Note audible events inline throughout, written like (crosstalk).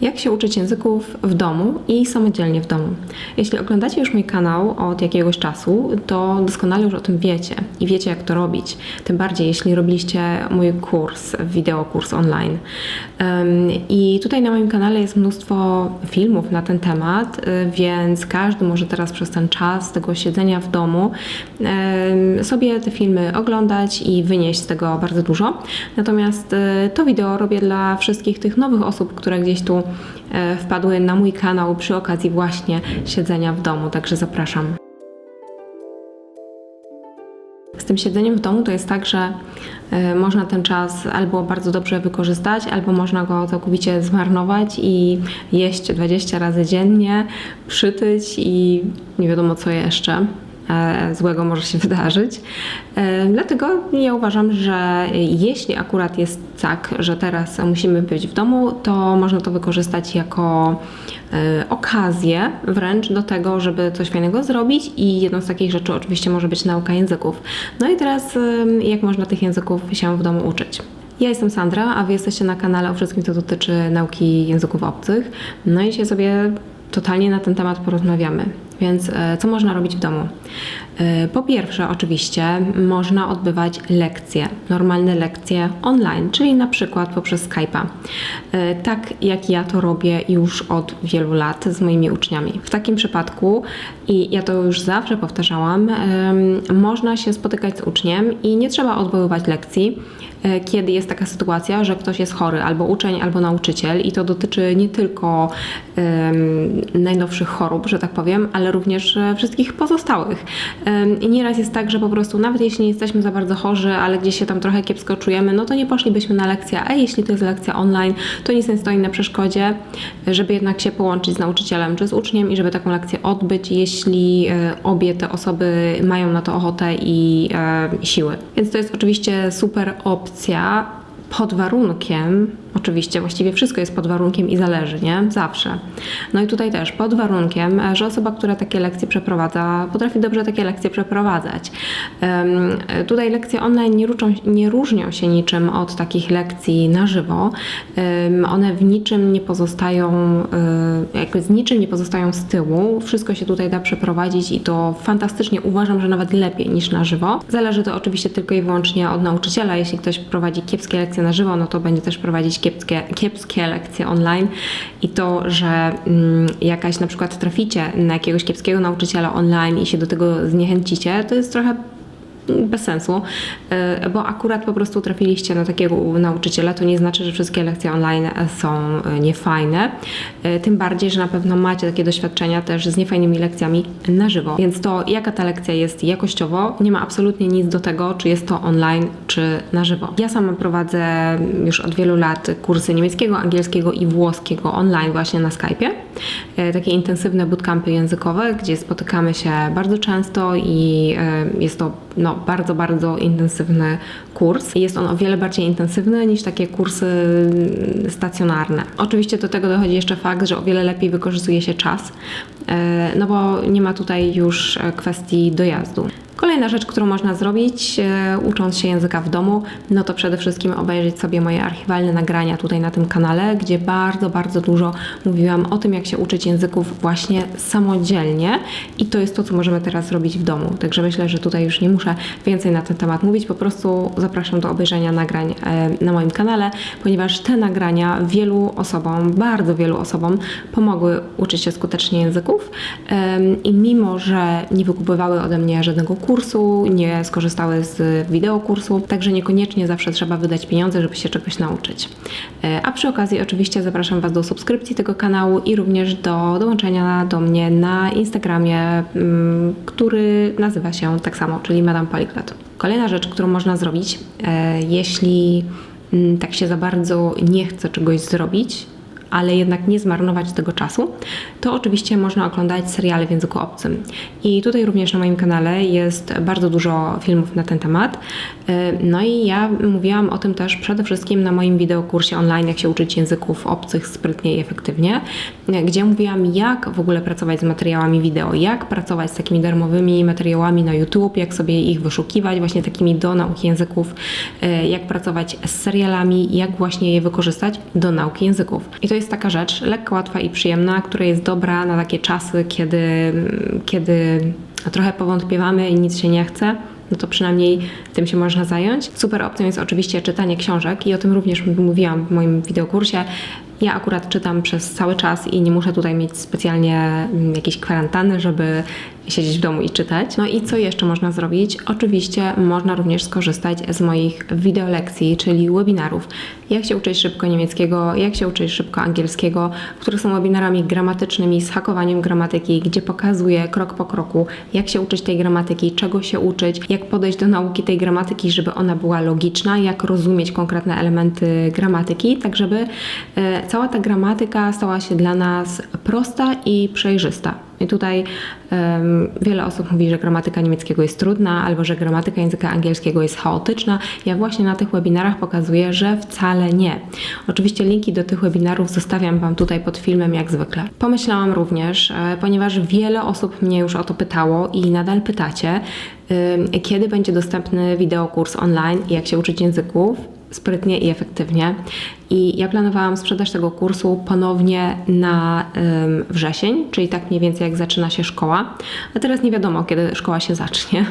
Jak się uczyć języków w domu i samodzielnie w domu? Jeśli oglądacie już mój kanał od jakiegoś czasu, to doskonale już o tym wiecie i wiecie, jak to robić. Tym bardziej, jeśli robiliście mój kurs, wideokurs online. I tutaj na moim kanale jest mnóstwo filmów na ten temat, y, więc każdy może teraz przez ten czas tego siedzenia w domu sobie te filmy oglądać i wynieść z tego bardzo dużo. Natomiast y, to wideo robię dla wszystkich tych nowych osób, które gdzieś tu wpadły na mój kanał przy okazji właśnie siedzenia w domu, także zapraszam. Z tym siedzeniem w domu to jest tak, że e, można ten czas albo bardzo dobrze wykorzystać, albo można go całkowicie zmarnować i jeść 20 razy dziennie, przytyć i nie wiadomo co jeszcze e, złego może się (laughs) wydarzyć. E, Dlatego ja uważam, że jeśli akurat jest tak, że teraz musimy być w domu, to można to wykorzystać jako e, okazję wręcz do tego, żeby coś fajnego zrobić i jedną z takich rzeczy oczywiście może być nauka języków. No i teraz jak można tych języków się w domu uczyć? Ja jestem Sandra, a Wy jesteście na kanale o wszystkim, co dotyczy nauki języków obcych. No i dzisiaj sobie totalnie na ten temat porozmawiamy. Więc e, co można robić w domu? E, Po pierwsze, oczywiście, można odbywać lekcje, normalne lekcje online, czyli na przykład poprzez Skype'a. E, Tak jak ja to robię już od wielu lat z moimi uczniami. W takim przypadku, i ja to już zawsze powtarzałam, można się spotykać z uczniem i nie trzeba odwoływać lekcji, kiedy jest taka sytuacja, że ktoś jest chory, albo uczeń, albo nauczyciel, i to dotyczy nie tylko em, najnowszych chorób, że tak powiem, ale również e, wszystkich pozostałych. Em, I nieraz jest tak, że po prostu nawet jeśli nie jesteśmy za bardzo chorzy, ale gdzieś się tam trochę kiepsko czujemy, no to nie poszlibyśmy na lekcję, a jeśli to jest lekcja online, to nic nie stoi na przeszkodzie, żeby jednak się połączyć z nauczycielem czy z uczniem i żeby taką lekcję odbyć, jeśli e, obie te osoby mają na to ochotę i e, siły. Więc to jest oczywiście super opcja pod warunkiem, oczywiście właściwie wszystko jest pod warunkiem i zależy, nie? Zawsze. No i tutaj też pod warunkiem, e, że osoba, która takie lekcje przeprowadza, potrafi dobrze takie lekcje przeprowadzać. E, Tutaj lekcje online nie, ruczą, nie różnią się niczym od takich lekcji na żywo. Em, One w niczym nie pozostają, e, jakby z niczym nie pozostają z tyłu. Wszystko się tutaj da przeprowadzić i to fantastycznie uważam, że nawet lepiej niż na żywo. Zależy to oczywiście tylko i wyłącznie od nauczyciela. Jeśli ktoś prowadzi kiepskie lekcje na żywo, no to będzie też prowadzić kiepskie, kiepskie lekcje online i to, że mm, jakaś na przykład traficie na jakiegoś kiepskiego nauczyciela online i się do tego zniechęcicie, to jest trochę bez sensu, e, bo akurat po prostu trafiliście na takiego nauczyciela, to nie znaczy, że wszystkie lekcje online są e, niefajne. E, Tym bardziej, że na pewno macie takie doświadczenia też z niefajnymi lekcjami na żywo. Więc to, jaka ta lekcja jest jakościowo, nie ma absolutnie nic do tego, czy jest to online, czy na żywo. Ja sama prowadzę już od wielu lat kursy niemieckiego, angielskiego i włoskiego online właśnie na Skype'ie. Takie intensywne bootcampy językowe, gdzie spotykamy się bardzo często i jest to no, bardzo, bardzo intensywny kurs. Jest on o wiele bardziej intensywny niż takie kursy stacjonarne. Oczywiście do tego dochodzi jeszcze fakt, że o wiele lepiej wykorzystuje się czas, e, no bo nie ma tutaj już e, kwestii dojazdu. Kolejna rzecz, którą można zrobić, e, ucząc się języka w domu, no to przede wszystkim obejrzeć sobie moje archiwalne nagrania tutaj na tym kanale, gdzie bardzo, bardzo dużo mówiłam o tym, jak się uczyć języków właśnie samodzielnie. I to jest to, co możemy teraz zrobić w domu. Także myślę, że tutaj już nie muszę więcej na ten temat mówić, po prostu zapraszam do obejrzenia nagrań e, na moim kanale, ponieważ te nagrania wielu osobom, bardzo wielu osobom pomogły uczyć się skutecznie języków. I mimo, że nie wykupywały ode mnie żadnego kursu, nie skorzystały z wideokursu, także niekoniecznie zawsze trzeba wydać pieniądze, żeby się czegoś nauczyć. E, A przy okazji oczywiście zapraszam Was do subskrypcji tego kanału i również do dołączenia do mnie na Instagramie, mm, który nazywa się tak samo, czyli Madame Polyglot. Kolejna rzecz, którą można zrobić, e, jeśli mm, tak się za bardzo nie chce czegoś zrobić, ale jednak nie zmarnować tego czasu, to oczywiście można oglądać seriale w języku obcym. I tutaj również na moim kanale jest bardzo dużo filmów na ten temat. Yy, No i ja mówiłam o tym też przede wszystkim na moim wideokursie online, jak się uczyć języków obcych sprytnie i efektywnie, gdzie mówiłam, jak w ogóle pracować z materiałami wideo, jak pracować z takimi darmowymi materiałami na YouTube, jak sobie ich wyszukiwać, właśnie takimi do nauki języków, yy, jak pracować z serialami, jak właśnie je wykorzystać do nauki języków. I to jest taka rzecz lekka, łatwa i przyjemna, która jest dobra na takie czasy, kiedy, kiedy trochę powątpiewamy i nic się nie chce no to przynajmniej tym się można zająć. Super opcją jest oczywiście czytanie książek i o tym również mówiłam w moim wideokursie. Ja akurat czytam przez cały czas i nie muszę tutaj mieć specjalnie mm, jakiejś kwarantanny, żeby siedzieć w domu i czytać. No i co jeszcze można zrobić? Oczywiście można również skorzystać z moich wideolekcji, czyli webinarów. Jak się uczyć szybko niemieckiego, jak się uczyć szybko angielskiego, które są webinarami gramatycznymi z hakowaniem gramatyki, gdzie pokazuję krok po kroku, jak się uczyć tej gramatyki, czego się uczyć, jak podejść do nauki tej gramatyki, żeby ona była logiczna, jak rozumieć konkretne elementy gramatyki, tak żeby e, cała ta gramatyka stała się dla nas prosta i przejrzysta. I tutaj um, wiele osób mówi, że gramatyka niemieckiego jest trudna, albo że gramatyka języka angielskiego jest chaotyczna. Ja właśnie na tych webinarach pokazuję, że wcale nie. Oczywiście linki do tych webinarów zostawiam Wam tutaj pod filmem, jak zwykle. Pomyślałam również, e, ponieważ wiele osób mnie już o to pytało i nadal pytacie, kiedy będzie dostępny wideokurs online, jak się uczyć języków sprytnie i efektywnie. I ja planowałam sprzedaż tego kursu ponownie na ym, wrzesień, czyli tak mniej więcej jak zaczyna się szkoła. A teraz nie wiadomo, kiedy szkoła się zacznie.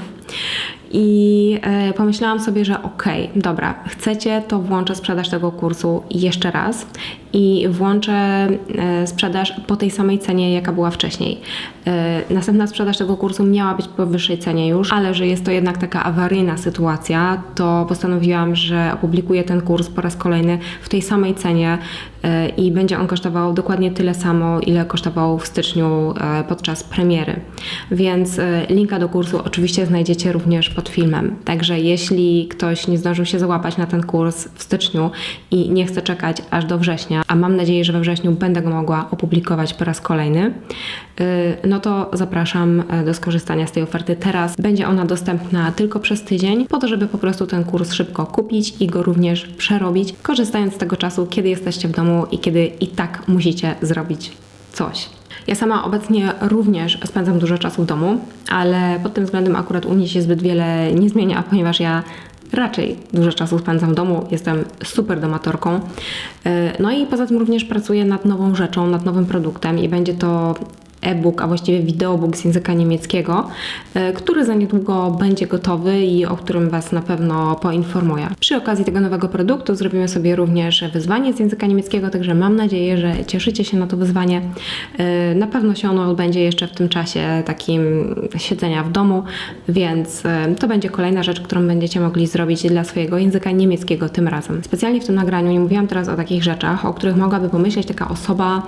I e, pomyślałam sobie, że okej, okay, dobra, chcecie, to włączę sprzedaż tego kursu jeszcze raz i włączę e, sprzedaż po tej samej cenie, jaka była wcześniej. E, następna sprzedaż tego kursu miała być po wyższej cenie już, ale że jest to jednak taka awaryjna sytuacja, to postanowiłam, że opublikuję ten kurs po raz kolejny w tej samej cenie e, i będzie on kosztował dokładnie tyle samo, ile kosztował w styczniu e, podczas premiery. Więc e, linka do kursu oczywiście znajdziecie również pod filmem. Także jeśli ktoś nie zdążył się załapać na ten kurs w styczniu i nie chce czekać aż do września, a mam nadzieję, że we wrześniu będę go mogła opublikować po raz kolejny, no to zapraszam do skorzystania z tej oferty teraz. Będzie ona dostępna tylko przez tydzień, po to, żeby po prostu ten kurs szybko kupić i go również przerobić, korzystając z tego czasu, kiedy jesteście w domu i kiedy i tak musicie zrobić coś. Ja sama obecnie również spędzam dużo czasu w domu, ale pod tym względem akurat u mnie się zbyt wiele nie zmienia, (laughs) ponieważ ja raczej dużo czasu spędzam w domu, jestem super domatorką. E, no i poza tym również pracuję nad nową rzeczą, nad nowym produktem i będzie to e-book, a właściwie wideobook z języka niemieckiego, e, który za niedługo będzie gotowy i o którym Was na pewno poinformuję. Przy okazji tego nowego produktu zrobimy sobie również wyzwanie z języka niemieckiego, także mam nadzieję, że cieszycie się na to wyzwanie. E, na pewno się ono odbędzie jeszcze w tym czasie takim siedzenia w domu, więc e, to będzie kolejna rzecz, którą będziecie mogli zrobić dla swojego języka niemieckiego tym razem. Specjalnie w tym nagraniu nie mówiłam teraz o takich rzeczach, o których mogłaby pomyśleć taka osoba,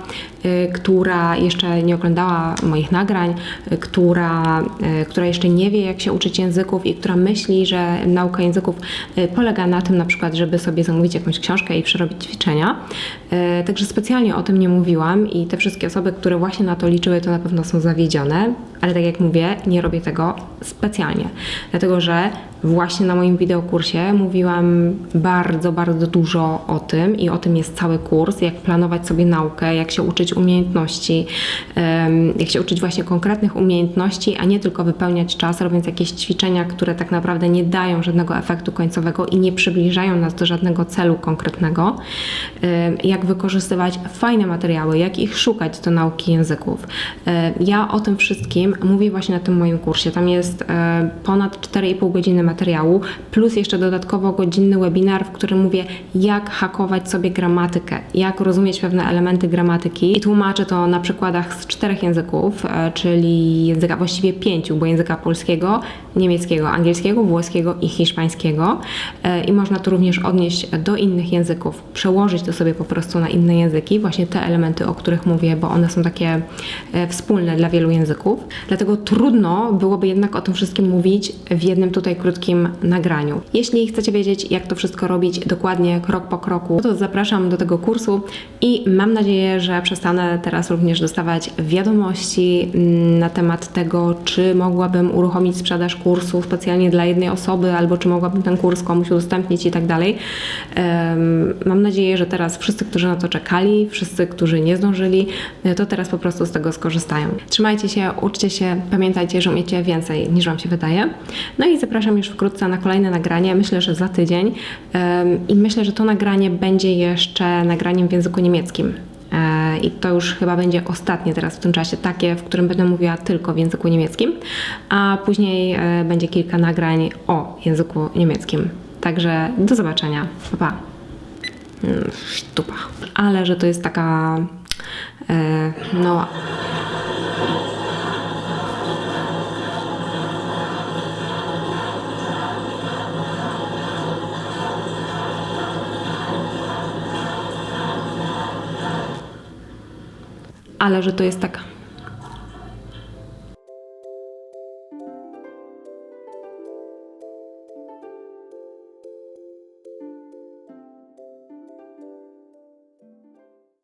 która jeszcze nie oglądała oglądała moich nagrań, która, y, która jeszcze nie wie, jak się uczyć języków i która myśli, że nauka języków y, polega na tym na przykład, żeby sobie zamówić jakąś książkę i przerobić ćwiczenia. Także specjalnie o tym nie mówiłam i te wszystkie osoby, które właśnie na to liczyły, to na pewno są zawiedzione, ale tak jak mówię, nie robię tego specjalnie, dlatego że właśnie na moim wideokursie mówiłam bardzo, bardzo dużo o tym i o tym jest cały kurs, jak planować sobie naukę, jak się uczyć umiejętności, jak się uczyć właśnie konkretnych umiejętności, a nie tylko wypełniać czas, robiąc jakieś ćwiczenia, które tak naprawdę nie dają żadnego efektu końcowego i nie przybliżają nas do żadnego celu konkretnego. Jak wykorzystywać fajne materiały, jak ich szukać do nauki języków. Ja o tym wszystkim mówię właśnie na tym moim kursie. Tam jest ponad 4,5 godziny materiału, plus jeszcze dodatkowo godzinny webinar, w którym mówię, jak hakować sobie gramatykę, jak rozumieć pewne elementy gramatyki i tłumaczę to na przykładach z czterech języków, e, czyli języka właściwie pięciu, bo języka polskiego, niemieckiego, angielskiego, włoskiego i hiszpańskiego e, i można to również odnieść do innych języków, przełożyć to sobie po prostu na inne języki, właśnie te elementy, o których mówię, bo one są takie e, wspólne dla wielu języków. Dlatego trudno byłoby jednak o tym wszystkim mówić w jednym tutaj krótkim nagraniu. Jeśli chcecie wiedzieć, jak to wszystko robić dokładnie, krok po kroku, to zapraszam do tego kursu i mam nadzieję, że przestanę teraz również dostawać wiadomości na temat tego, czy mogłabym uruchomić sprzedaż kursu specjalnie dla jednej osoby, albo czy mogłabym ten kurs komuś udostępnić i tak dalej. Mam nadzieję, że teraz wszyscy, którzy na to czekali, wszyscy, którzy nie zdążyli, to teraz po prostu z tego skorzystają. Trzymajcie się, uczcie się, pamiętajcie, że umiecie więcej niż Wam się wydaje. No i zapraszam już wkrótce na kolejne nagranie, myślę, że za tydzień. I myślę, że to nagranie będzie jeszcze nagraniem w języku niemieckim. i to już chyba będzie ostatnie teraz w tym czasie, takie, w którym będę mówiła tylko w języku niemieckim, a później e, będzie kilka nagrań o języku niemieckim. Także do zobaczenia. Pa, pa. Mm, Sztupa. Ale że to jest taka, e, no, ale że to jest taka